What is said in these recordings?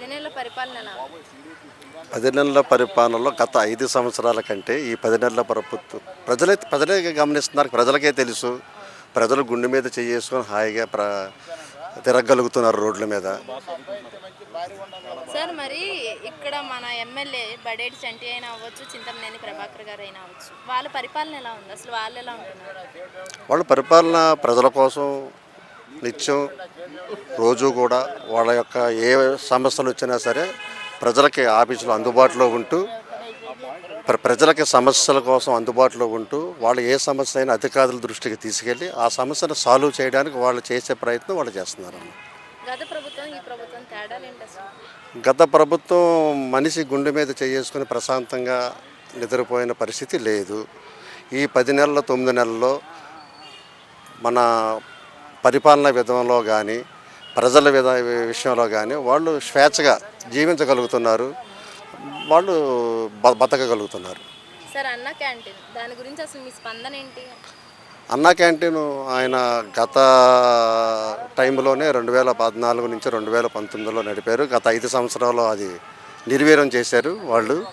పది నెలల పరిపాలన? పది నెలల పరిపాలనలో గత ఐదు సంవత్సరాల కంటే ఈ పది నెలల ప్రభుత్వం ప్రజలే ప్రజలే గమనిస్తున్నారు ప్రజలకే తెలుసు. ప్రజలు గుండె మీద చేసుకొని హాయిగా ప్ర తిరగలుగుతున్నారు రోడ్ల మీద. సార్ మరి ఇక్కడ మన ఎమ్మెల్యే బడేటి చంటి అయినా అవ్వచ్చు చింతమనేని ప్రభాకర్ గారు అయినా అవ్వచ్చు. వాళ్ళ పరిపాలన ఎలా ఉంది? అసలు వాళ్ళు ఎలా ఉంటున్నారు? వాళ్ళ పరిపాలన ప్రజల కోసం నిత్యం రోజు కూడా వాళ్ళ యొక్క ఏ సమస్యలు వచ్చినా సరే ప్రజలకి ఆఫీసులో అందుబాటులో ఉంటూ ప్ర- ప్రజలకి సమస్యల కోసం అందుబాటులో ఉంటూ వాళ్ళు ఏ సమస్య అయినా అధికారుల దృష్టికి తీసుకెళ్ళి ఆ సమస్యను సాల్వ్ చేయడానికి వాళ్ళు చేసే ప్రయత్నం వాళ్ళు చేస్తున్నారమ్మ అసలు? గత ప్రభుత్వం మనిషి గుండె మీద చేసుకుని ప్రశాంతంగా నిద్రపోయిన పరిస్థితి లేదు. ఈ పది నెలల తొమ్మిది నెలల్లో మన పరిపాలన విధానంలో కానీ ప్రజల విధ విషయంలో కానీ వాళ్ళు స్వేచ్ఛగా జీవించగలుగుతున్నారు. వాళ్ళు బ బతకగలుగుతున్నారు. సార్ అన్న క్యాంటీన్. దాని గురించి అసలు మీ స్పందన ఏంటి? అన్న క్యాంటీన్ ఆయన గత టైంలోనే రెండు వేల పద్నాలుగు నుంచి రెండు వేల పంతొమ్మిదిలో నడిపారు. గత ఐదు సంవత్సరాలు అది నిర్వీర్యం చేశారు వాళ్ళు.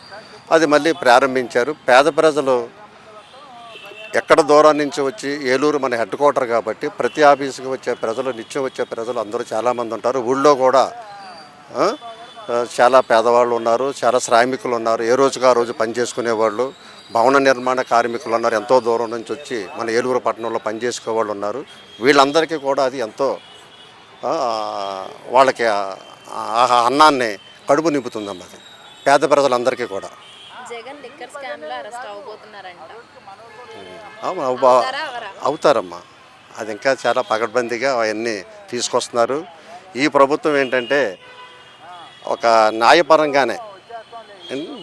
అది మళ్ళీ ప్రారంభించారు. పేద ప్రజలు ఎక్కడ దూరం నుంచి వచ్చి ఏలూరు మన హెడ్ క్వార్టర్ కాబట్టి ప్రతి ఆఫీస్కి వచ్చే ప్రజలు నిత్యం వచ్చే ప్రజలు అందరూ చాలామంది ఉంటారు. ఊళ్ళో కూడా చాలా పేదవాళ్ళు ఉన్నారు చాలా శ్రామికులు ఉన్నారు. ఏ రోజుగా రోజు పనిచేసుకునేవాళ్ళు భవన నిర్మాణ కార్మికులు ఉన్నారు. ఎంతో దూరం నుంచి వచ్చి మన ఏలూరు పట్టణంలో పనిచేసుకునే వాళ్ళు ఉన్నారు. వీళ్ళందరికీ కూడా అది ఎంతో వాళ్ళకి అన్నాన్ని కడుపు నింపుతుందమ్మా అది. పేద ప్రజలందరికీ కూడా. జగన్ లిక్కర్ స్కామ్లో అరెస్ట్ అవబోతున్నారంట అవును, అవుతారమ్మా. అది ఇంకా చాలా పకడ్బందీగా అవన్నీ తీసుకొస్తున్నారు. ఈ ప్రభుత్వం ఏంటంటే ఒక న్యాయపరంగానే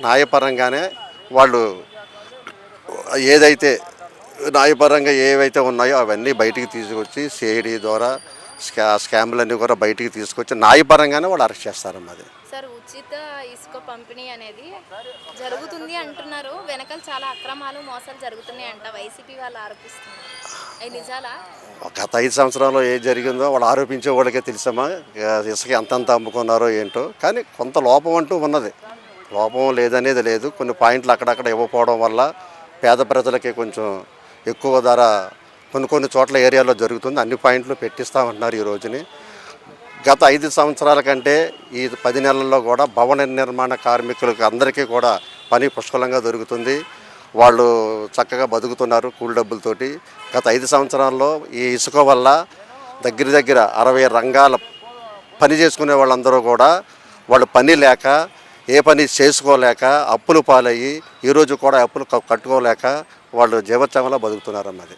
న్యాయపరంగానే వాళ్ళు ఏదైతే న్యాయపరంగా ఏవైతే ఉన్నాయో అవన్నీ బయటికి తీసుకొచ్చి సిఐడి ద్వారా స్కా స్కామ్లన్నీ కూడా బయటికి తీసుకొచ్చి న్యాయపరంగానే వాళ్ళు అరెస్ట్ చేస్తారమ్మా అది. సార్ ఉచిత ఇసుక పంపిణీ అనేది జరుగుతుంది అంటున్నారు. వెనకాల చాలా అక్రమాలు మోసాలు జరుగుతున్నాయి అంట వైసీపీ వాళ్ళు ఆరోపిస్తున్నారు. అవి నిజాలా? గత ఐదు సంవత్సరాల్లో ఏం జరిగిందో వాళ్ళు ఆరోపించే వాళ్ళకే తెలుసమ్మా. ఇసుక ఎంతంత అమ్ముకున్నారో ఏంటో. కానీ కొంత లోపం అంటూ ఉన్నది. లోపం లేదనేది లేదు. కొన్ని పాయింట్లు అక్కడక్కడ ఇవ్వకపోవడం వల్ల పేద ప్రజలకి కొంచెం ఎక్కువ ధర కొన్ని కొన్ని చోట్ల ఏరియాలో జరుగుతుంది. అన్ని పాయింట్లు పెట్టిస్తామంటున్నారు ఈ రోజుని. గత ఐదు సంవత్సరాల కంటే ఈ పది నెలల్లో కూడా భవన నిర్మాణ కార్మికులకు అందరికీ కూడా పని పుష్కలంగా దొరుకుతుంది. వాళ్ళు చక్కగా బతుకుతున్నారు కూలి డబ్బులతోటి. గత ఐదు సంవత్సరాల్లో ఈ ఇసుక వల్ల దగ్గర దగ్గర అరవై రంగాల పని చేసుకునే వాళ్ళందరూ కూడా వాళ్ళు పని లేక ఏ పని చేసుకోలేక అప్పులు పాలయ్యి ఈరోజు కూడా అప్పులు కట్టుకోలేక వాళ్ళు జీవోత్సవంలో బతుకుతున్నారన్నది.